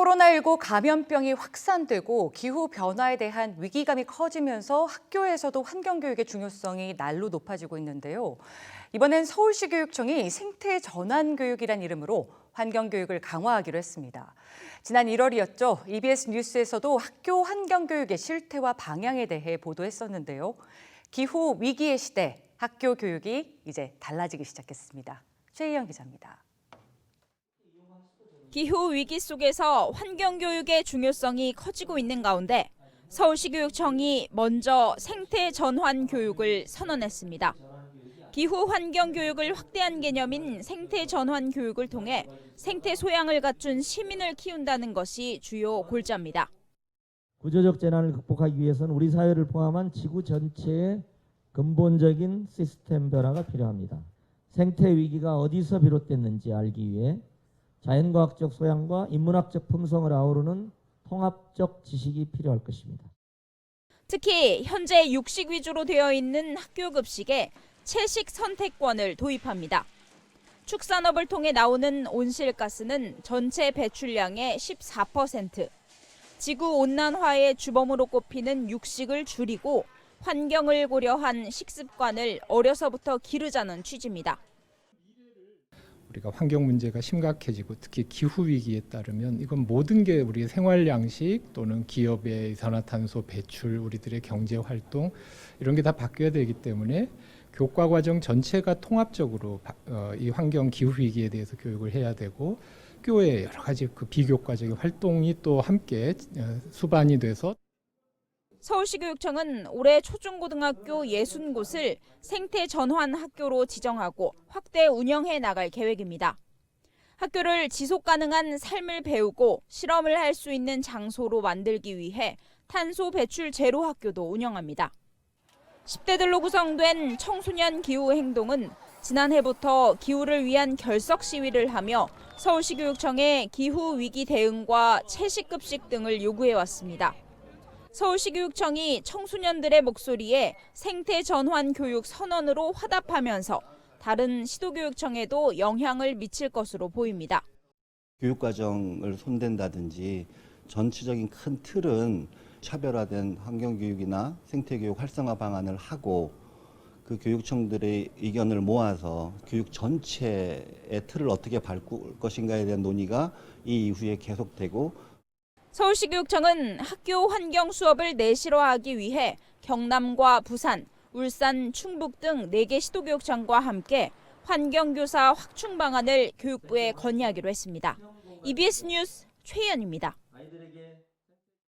코로나19 감염병이 확산되고 기후 변화에 대한 위기감이 커지면서 학교에서도 환경 교육의 중요성이 날로 높아지고 있는데요. 이번엔 서울시 교육청이 생태 전환 교육이란 이름으로 환경 교육을 강화하기로 했습니다. 지난 1월이었죠. EBS 뉴스에서도 학교 환경 교육의 실태와 방향에 대해 보도했었는데요. 기후 위기의 시대, 학교 교육이 이제 달라지기 시작했습니다. 최희영 기자입니다. 기후 위기 속에서 환경 교육의 중요성이 커지고 있는 가운데 서울시 교육청이 먼저 생태 전환 교육을 선언했습니다. 기후 환경 교육을 확대한 개념인 생태 전환 교육을 통해 생태 소양을 갖춘 시민을 키운다는 것이 주요 골자입니다. 구조적 재난을 극복하기 위해서는 우리 사회를 포함한 지구 전체의 근본적인 시스템 변화가 필요합니다. 생태 위기가 어디서 비롯됐는지 알기 위해 자연과학적 소양과 인문학적 품성을 아우르는 통합적 지식이 필요할 것입니다. 특히 현재 육식 위주로 되어 있는 학교 급식에 채식 선택권을 도입합니다. 축산업을 통해 나오는 온실가스는 전체 배출량의 14%, 지구 온난화의 주범으로 꼽히는 육식을 줄이고 환경을 고려한 식습관을 어려서부터 기르자는 취지입니다. 우리가 환경 문제가 심각해지고 특히 기후 위기에 따르면 이건 모든 게 우리의 생활 양식 또는 기업의 이산화탄소 배출, 우리들의 경제 활동 이런 게 다 바뀌어야 되기 때문에 교과 과정 전체가 통합적으로 바- 어, 이 환경 기후 위기에 대해서 교육을 해야 되고 학교의 여러 가지 그 비교과적인 활동이 또 함께 어, 수반이 돼서 서울시교육청은 올해 초중고등학교 60곳을 생태 전환 학교로 지정하고 확대 운영해 나갈 계획입니다. 학교를 지속 가능한 삶을 배우고 실험을 할 수 있는 장소로 만들기 위해 탄소 배출 제로 학교도 운영합니다. 10대들로 구성된 청소년 기후 행동은 지난해부터 기후를 위한 결석 시위를 하며 서울시 교육청에 기후 위기 대응과 채식 급식 등을 요구해 왔습니다. 서울시교육청이 청소년들의 목소리에 생태 전환 교육 선언으로 화답하면서 다른 시도교육청에도 영향을 미칠 것으로 보입니다. 교육과정을 손댄다든지 전체적인 큰 틀은 차별화된 환경교육이나 생태교육 활성화 방안을 하고 그 교육청들의 의견을 모아서 교육 전체의 틀을 어떻게 바꿀 것인가에 대한 논의가 이 이후에 계속되고 서울시 교육청은 학교 환경 수업을 내실화하기 위해 경남과 부산, 울산, 충북 등 4개 시도교육청과 함께 환경교사 확충 방안을 교육부에 건의하기로 했습니다. EBS 뉴스 최희연입니다.